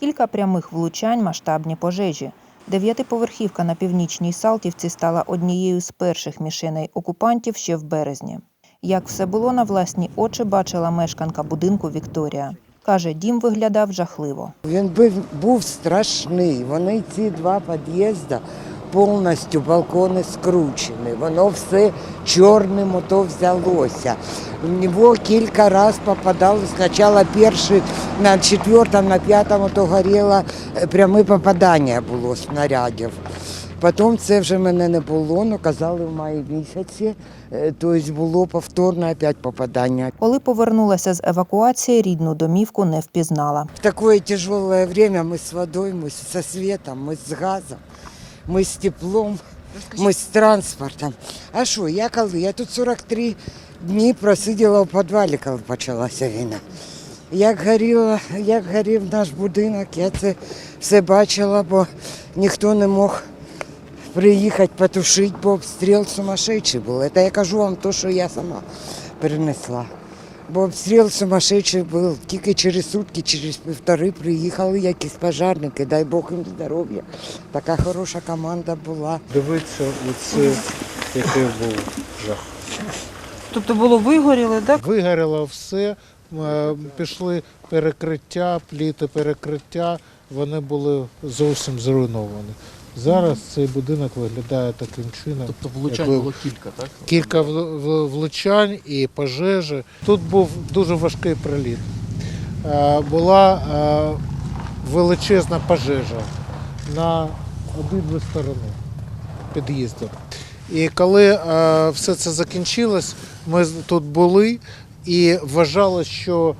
Кілька прямих влучань, масштабні пожежі. Дев'ятиповерхівка на північній Салтівці стала однією з перших мішеней окупантів ще в березні. Як все було на власні очі, бачила мешканка будинку Вікторія. Каже, дім виглядав жахливо. Він був, страшний. Вони ці два під'їзди повністю балкони скручені. Воно все чорним ото взялося. В нього кілька разів попадало. Спочатку перший на четвертому, на п'ятому то горіло е, пряме попадання було снарядів. Потім це вже мене не було, але казали в маї місяці, е, тобто було повторне опять попадання. Коли повернулася з евакуації, рідну домівку не впізнала. В такое тяжелое время мы с водой, мы со светом, мы с газом, мы с теплом, мы с транспортом. А що, я коли? Я тут 43 дні просиділа в підвалі, коли почалася війна. Як горіло, як горів наш будинок, я це все бачила, бо ніхто не мог приїхати потушити, бо обстріл сумасшедший був. Це я кажу вам те, що я сама перенесла. Бо обстріл сумасшедший був. Тільки через сутки, через півтори приїхали якісь пожарники, дай Бог їм здоров'я. Така хороша команда була. Дивиться оце, який був жах. Тобто було вигоріло, так? Вигоріло все, е, пішли перекриття, пліти перекриття, вони були зовсім зруйновані. Зараз цей будинок виглядає таким чином. Тобто влучань Якби- було кілька, так? Кілька влучань і пожежі. Тут був дуже важкий приліт. Е, Була е, величезна пожежа на обидві сторони під'їзду. І коли е, все це закінчилось, ми тут були і вважали, що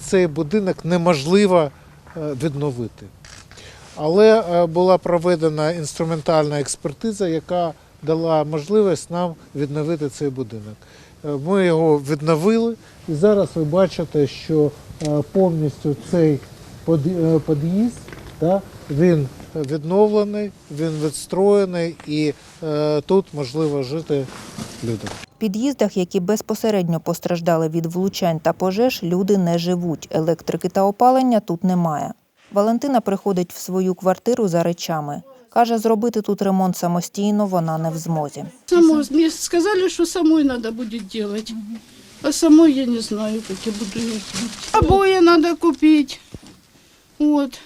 цей будинок неможливо відновити. Але е, була проведена інструментальна експертиза, яка дала можливість нам відновити цей будинок. Е, Ми його відновили, і зараз ви бачите, що е, повністю цей під'їзд, він відновлений, він відстроєний і тут можливо жити людям. Під'їздах, які безпосередньо постраждали від влучань та пожеж, люди не живуть. Електрики та опалення тут немає. Валентина приходить в свою квартиру за речами. Каже, зробити тут ремонт самостійно вона не в змозі. Самой, мне сказали, что самой надо будет делать. А самой я не знаю, как я буду делать. Обои надо купить. Вот.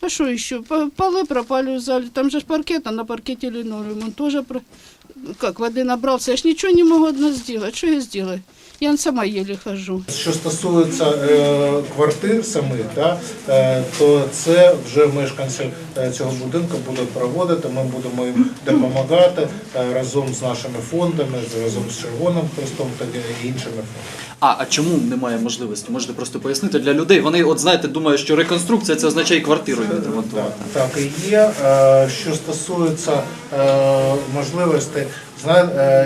А еще? По- Полы пропали в зале. Там же ж паркет, а на. Он тоже про... как воды набрался. Я ж ничего не могу одна сделать. Что я сделаю? Я сама еле хожу. Що стосується е, квартир самих, да, е, то це вже мешканці е, цього будинку будуть проводити. Ми будемо їм допомагати е, разом з нашими фондами, разом з Червоним Хрестом та іншими фондами. А, а чому немає можливості? Можете просто пояснити для людей. Вони, от знаєте, думають, що реконструкція це означає квартиру відремонтувати. Так, так і є. Е, Що стосується е, можливостей, е,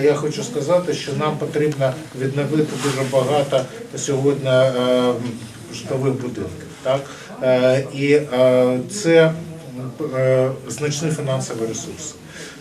я хочу сказати, що нам потрібно відновити дуже багато сьогодні е, житлових будинків. Так? Е, І е, це е, значний фінансовий ресурс.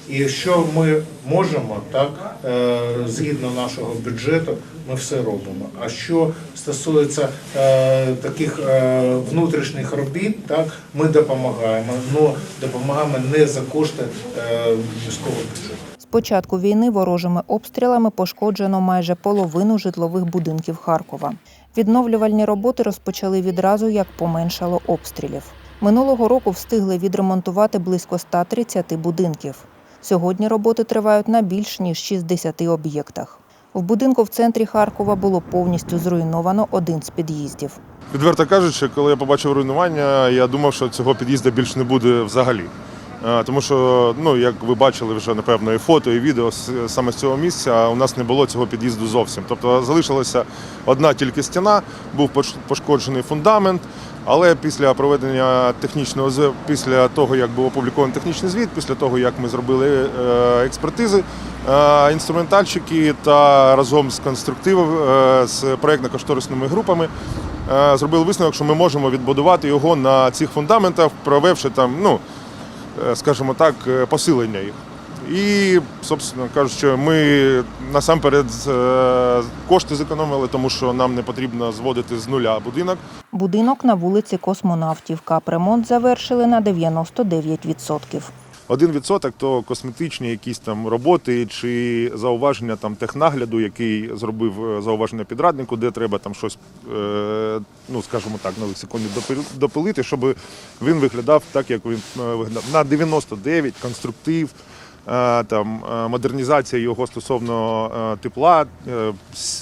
І що ми можемо, так, е, згідно нашого бюджету, ми все робимо. А що стосується е, таких е, внутрішніх робіт, так, ми допомагаємо, але допомагаємо не за кошти е, міського бюджету. Початку війни ворожими обстрілами пошкоджено майже половину житлових будинків Харкова. Відновлювальні роботи розпочали відразу, як поменшало обстрілів. Минулого року встигли відремонтувати близько 130 будинків. Сьогодні роботи тривають на більш ніж 60 об'єктах. В будинку в центрі Харкова було повністю зруйновано один з під'їздів. Відверто кажучи, коли я побачив руйнування, я думав, що цього під'їзду більше не буде взагалі. Е, Тому що, ну як ви бачили вже напевно і фото, і відео саме з цього місця, у нас не було цього під'їзду зовсім. Тобто залишилася одна тільки стіна, був пошкоджений фундамент. Але після проведення технічного після того, як був опублікований технічний звіт, після того як ми зробили е, експертизи, е, інструментальщики та разом з конструктивом з проєктно-кошторисними групами зробили висновок, що ми можемо відбудувати його на цих фундаментах, провівши там, ну скажімо так, е, посилення їх. І, собственно кажучи, ми насамперед е, кошти зекономили, тому що нам не потрібно зводити з нуля будинок. Будинок на вулиці Космонавтівка. Ремонт завершили на 99%. Один відсоток то косметичні якісь там роботи чи зауваження там технагляду, який зробив е, зауваження підраднику, де треба там щось, е, ну скажімо так, на секунду допилити, щоб він виглядав так, як він е, виглядав. На 99 конструктив. Там модернізація його стосовно тепла,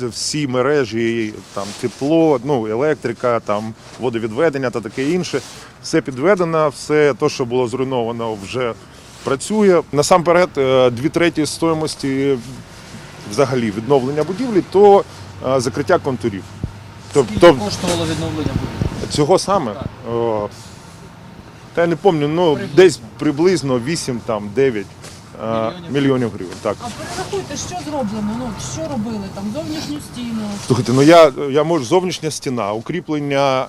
всі мережі, там тепло, ну електрика, там водовідведення та таке інше. Все підведено, все те, що було зруйновано, вже працює. Насамперед, е, дві треті стоїмості взагалі відновлення будівлі, то е, закриття контурів. Скільки Тобто коштувало відновлення будівлі? цього саме. Так. Та я не пам'ятаю, ну десь приблизно 8 там 9 е, Мільйонів? мільйонів гривень. Так. А перерахуйте, що зроблено? Ну що робили там? Зовнішню стіну. Слухайте, ну я, я можу зовнішня стіна, укріплення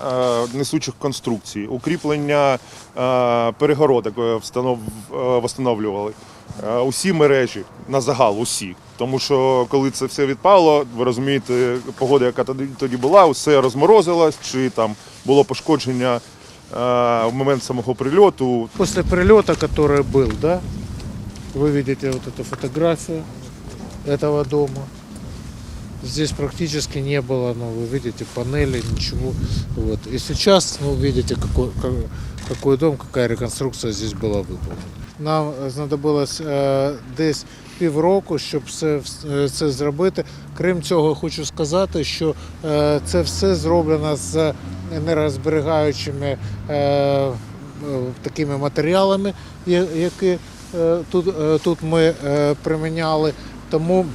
е, несучих конструкцій, укріплення е, перегородок е, встанов, е, встановлювали. Е, усі мережі на загал, усі. Тому що коли це все відпало, ви розумієте, погода, яка тоді, тоді була, усе розморозилось, чи там було пошкодження е, в момент самого прильоту. После прилета, который был, да, вы видите вот эту фотографию этого дома. Здесь практически не было, ну, вы видите, панели, ничего. Вот. И сейчас, ну, видите, какой, ка- какой дом, какая реконструкция здесь была выполнена. Нам е, знадобилось е, десь півроку, щоб все, вс- е, це зробити. Крім цього, хочу сказати, що е, це все зроблено з енергозберігаючими е, е, такими матеріалами, я- які е, тут, е, тут ми е, приміняли. Тому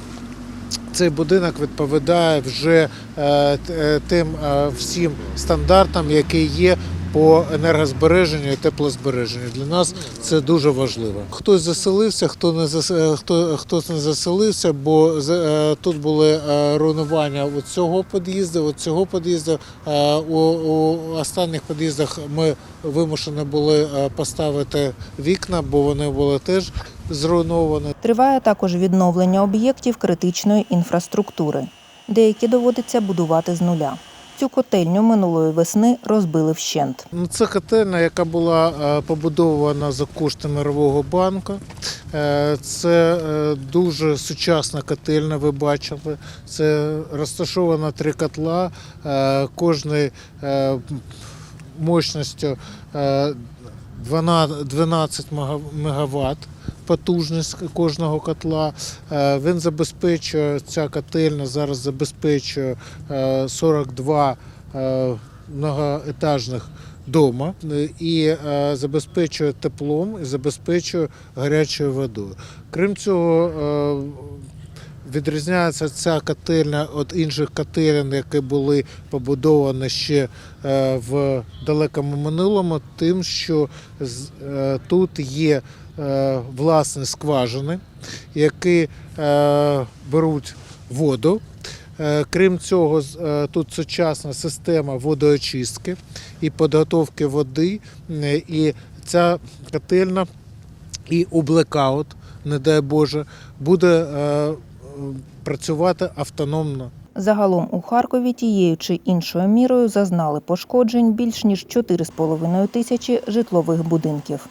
цей будинок відповідає вже е, е, тим е, всім стандартам, які є по енергозбереженню і теплозбереженню. Для нас це дуже важливо. Хтось заселився, хто не зас... е, хто, хтось не заселився, бо е, тут були е, руйнування от цього під'їзду, от цього під'їзду. Е, У, у останніх під'їздах ми вимушені були поставити вікна, бо вони були теж зруйновані. Триває також відновлення об'єктів критичної інфраструктури. Деякі доводиться будувати з нуля. Цю котельню минулої весни розбили вщент. Ну, це котельня, яка була е, побудована за кошти Мирового банку. Е, Це е, дуже сучасна котельня, ви бачили. Це розташовано три котла, кожний мощністю 12 12 мегаватт потужність кожного котла. Е, Він забезпечує, ця котельня зараз забезпечує е, 42 е, многоетажних дома е, і е, забезпечує теплом і забезпечує гарячою водою. Крім цього, е, відрізняється ця котельня від інших котелень, які були побудовані ще е, в далекому минулому, тим, що е, тут є е, власні скважини, які беруть воду. Крім цього, тут сучасна система водоочистки і підготовки води. І ця котельна і у блекаут, не дай Боже, буде працювати автономно. Загалом у Харкові тією чи іншою мірою зазнали пошкоджень більш ніж 4,5 тисячі житлових будинків.